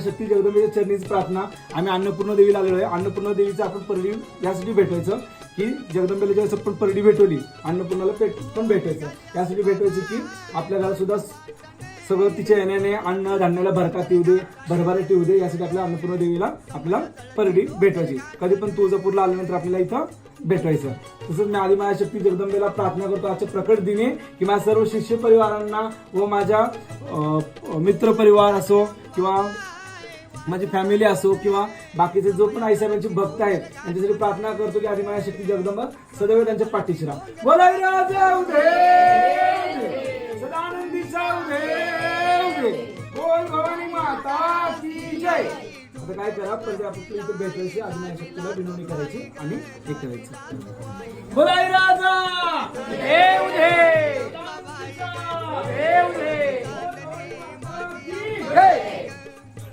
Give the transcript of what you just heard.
शक्ती जगदंबेच्या चरणीची प्रार्थना आम्ही अन्नपूर्ण देवी लागलो आहे अन्नपूर्ण देवीचं आपण परडी यासाठी भेटवायचं की जगदंबेला ज्यावेळेस आपण परडी भेटवली अन्नपूर्णाला पेट पण भेटायचं. यासाठी भेटवायचं की आपल्या घरात सुद्धा सगळं तिच्या येण्याने अन्न धान्याला भरकात येऊ दे भरभराट येऊ दे यासाठी आपल्या अन्नपूर्ण देवीला आपल्याला परडी भेटवायची कधी पण तुळजापूरला आल्यानंतर आपल्याला इथं भेटवायचं तसंच मी आधी माझ्या शक्ती जगदंबेला प्रार्थना करतो आजच्या प्रकट दिने की माझ्या सर्व शिष्य परिवारांना व माझ्या मित्र परिवार असो किंवा माझी फॅमिली असो किंवा बाकीचे जो पण आईसाहेबांचे भक्त आहेत त्यांच्यासाठी प्रार्थना करतो की आधी माझ्या शक्ती जगदंब सदैव त्यांच्या पाठीशी राहा. बोलाई राजा बोल भवानी माता की जय! आता काय करा पहिले आपण इथे भेटायची आधी माझ्या शक्तीला विनवणी करायची आणि हे करायचं. बोलाई राजा